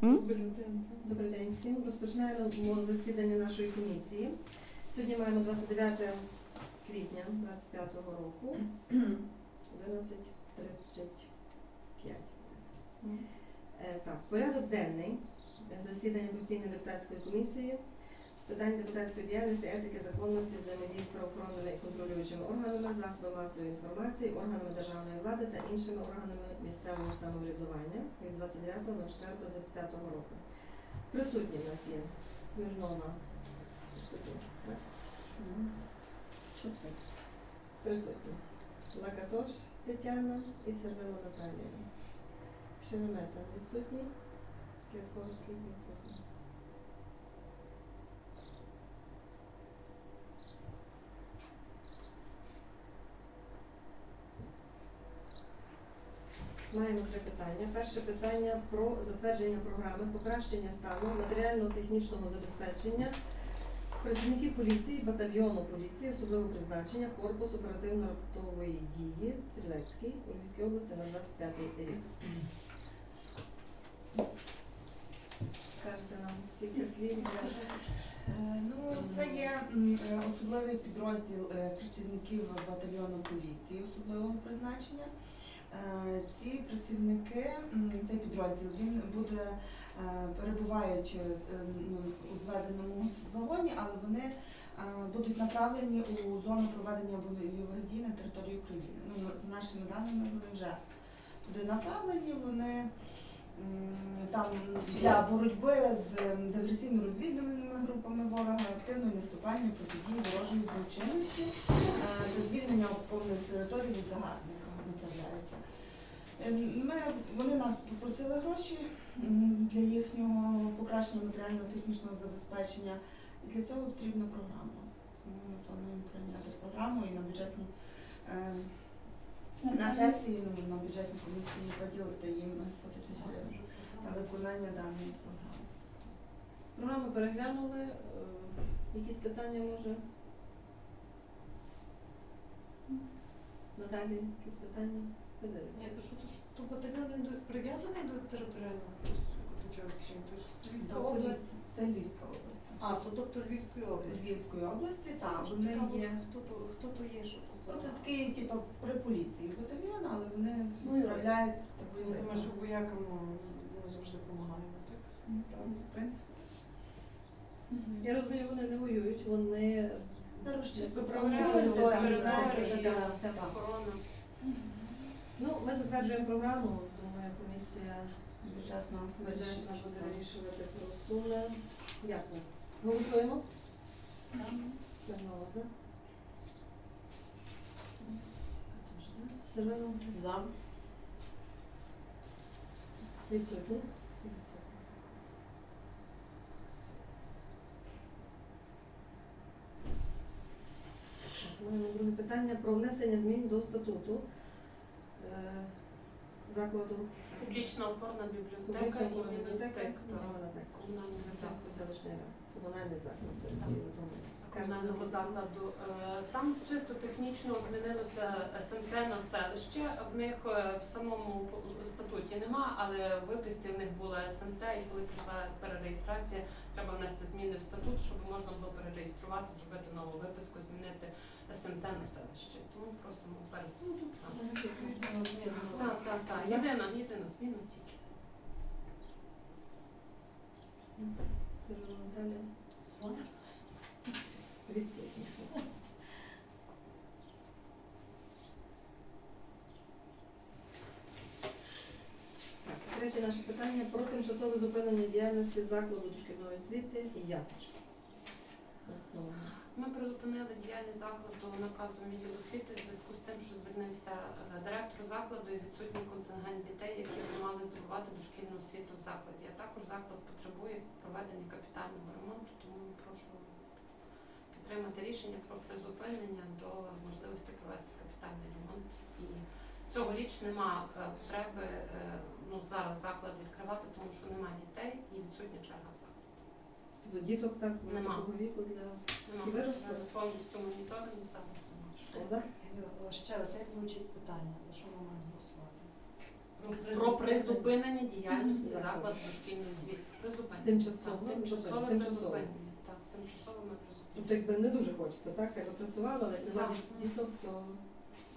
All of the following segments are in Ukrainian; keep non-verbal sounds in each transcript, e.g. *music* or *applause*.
Добрий день всім. Розпочинаємо засідання нашої комісії. Сьогодні маємо 29 квітня 25 року, 11.35. Е, Так, порядок денний засідання постійної депутатської комісії з питань депутатської діяльності, етики, законності, взаємодії з правоохоронними і контролюючими органами, засобами масової інформації, органами державної влади та іншими органами місцевого самоврядування від 29.04.25 року. Присутні в нас є Смірнова. Присутні. Лакатош Тетяна і Сервило Наталія. Шеремета відсутні. Квятковський відсутній. Маємо три питання. Перше питання про затвердження програми покращення стану матеріально-технічного забезпечення працівників поліції, батальйону поліції, особливого призначення, корпус оперативно-раптової дії Стрілецький у Львівській області на 25 рік. Скажете нам кілька слів. Е, Ну, це є е, особливий підрозділ е, працівників батальйону поліції особливого призначення. Е, Ці працівники, цей підрозділ, він буде е, перебувають е, ну, у зведеному загоні, але вони будуть направлені у зону проведення бойових дій на території України. Ну, за нашими даними, вони вже туди направлені. Вони там для боротьби з диверсійно-розвідувальними групами ворога, активної наступальної протидії ворожої злочинності та звільнення окупованих територій від загарбника направляється. Е, Ми, вони нас попросили гроші для їхнього покращення матеріально-технічного забезпечення. І для цього потрібна програма. Тому ми плануємо прийняти програму і на бюджетній е, на сесії ну, на бюджетній комісії поділити їм 100 тисяч гривень на виконання даної програми. Програму переглянули. Е, Якісь питання може? Надалі якісь питання? Ні, то що то ж то батальйон він до- прив'язаний до територіального до чи то Львівська До область. області. Це Львівська область. А, то тобто Львівської області. Львівської області, так, вони цікаво, є. Хто то хто то є, що Ну, це такий, типу, при поліції батальйон, але вони Ну, і управляють Я такою. думаю, що воякам ну, ми завжди допомагаємо, так? В принципі. Я розумію, вони не воюють, вони На розчистку Виправляють правильно, територію, знаєте, і- така- так. так. Охорона. Ну, ми затверджуємо програму, думаю, комісія бюджетна бюджетна буде вирішувати про суми. Дякую. Голосуємо? Смирнова за. За. відсутні Маємо друге питання про внесення змін до статуту е, закладу Публічна опорна бібліотека і бібліотека, комунального селищної ради, комунальний заклад. Комунального закладу. Е, Там чисто технічно змінилося СМТ на селище. В них е, в самому статуті нема, але в виписці в них була СМТ, і коли прийшла перереєстрація, треба внести зміни в статут, щоб можна було перереєструвати, зробити нову виписку, СМТ на селище. Тому просимо перес. Так, так, так. Єдина, єдина зміна тільки. Відсутні. Третє наше питання про тимчасове зупинення діяльності закладу дошкільної освіти і ясочки. Ми призупинили діяльність закладу наказом відділу освіти в зв'язку з тим, що звільнився е, директор закладу і відсутній контингент дітей, які б мали здобувати дошкільну освіту в закладі. А також заклад потребує проведення капітального ремонту, тому прошу підтримати рішення про призупинення до можливості провести капітальний ремонт. І цьогоріч нема е, потреби е, ну, зараз заклад відкривати, тому що немає дітей і відсутня черга в закладі. Тобто Діток так Нема. такого віку для Нема Виросли? повністю моніторингу зараз немає. шкода. Ще раз, як звучить питання, за що ми маємо голосувати? Про призупинення діяльності Закладу. закладу дошкільної освіти. Призупинення. Тимчасово, Так, Тимчасове тимчасово. призупинення. Так, тимчасово ми Тобто призупинення. якби не дуже хочеться, так? Якби працювала, але як немає Так. діток, то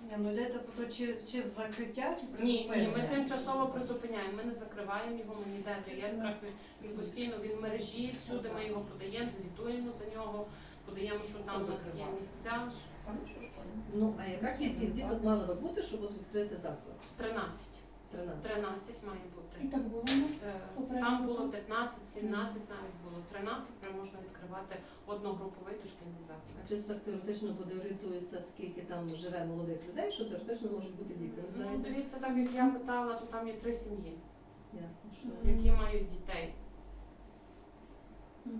Ні, ну йдеться про те, чи, чи закриття, чи Ні, призупинення. ні, ми тимчасово призупиняємо. Ми не закриваємо його, ми ніде в реєстрах. Він- Він постійно він в мережі, всюди ми його подаємо, звітуємо за нього, подаємо, що там у нас є місця. ну а яка кількість діток мала би бути, щоб от відкрити заклад? 13. 13. 13 має бути. І так було у нас. Е, попередньо Там було було? 15, 17 навіть було. 13 вже можна відкривати одногруповий дошкільний заклад. чи так теоретично буде орієнтується, скільки там живе молодих людей, що теоретично можуть бути діти? Ну, знаєте? дивіться, так як я питала, то там є три сім'ї, Ясно, що які мають дітей. Скільки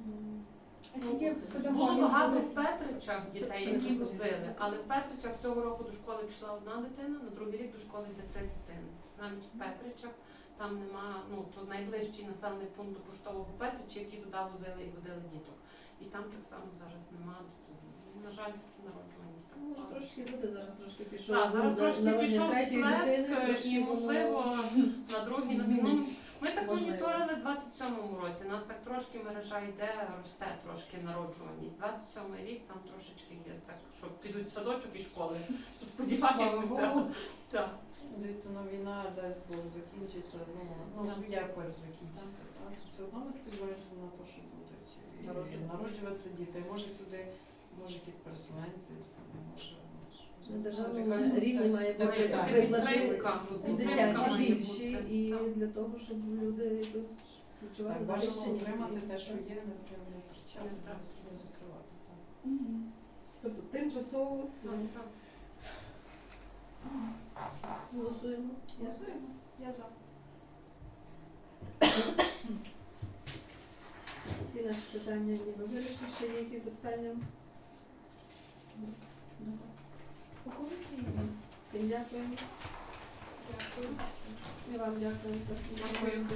Було багато в? Петричах дітей, які возили, але в Петричах цього року до школи пішла одна дитина, на другий рік до школи йде три дитини. Навіть в Петричах там нема, ну то найближчий населений пункт до поштового Петрича, які туди возили і водили діток. І там так само зараз нема. На жаль, народжуваність так. може трошки буде, зараз трошки пішов. Так, зараз трошки пішов сплеск, і можливо на другий на ну, Ми так Можливо. моніторили в 27-му році. Нас так трошки мережа йде, росте трошки народжуваність. 27-й рік там трошечки є так, що підуть в садочок і школи. *laughs* Сподіваємося. Так. Дивіться, ну війна дасть Бог закінчиться, ну, ну Так. якось закінчиться. Так. Все одно ми сподіваємося на те, що будуть і Народжувати. народжуватися діти. Може сюди, може якісь переселенці, може. На державному рівні має бути так, виплати підтримка. Підтримка має більші бути, і для того, щоб люди якось відчували Так, бажано захищені. отримати те, що є, не треба не втрачати, Не треба. не закривати. так. Мгм. Тобто тимчасово Так, голосуємо. Голосуємо. Я за. Всі наші питання ніби вирішили. Ще є якісь запитання? У комісії Всім дякуємо. Дякую. І вам дякуємо. Дякую.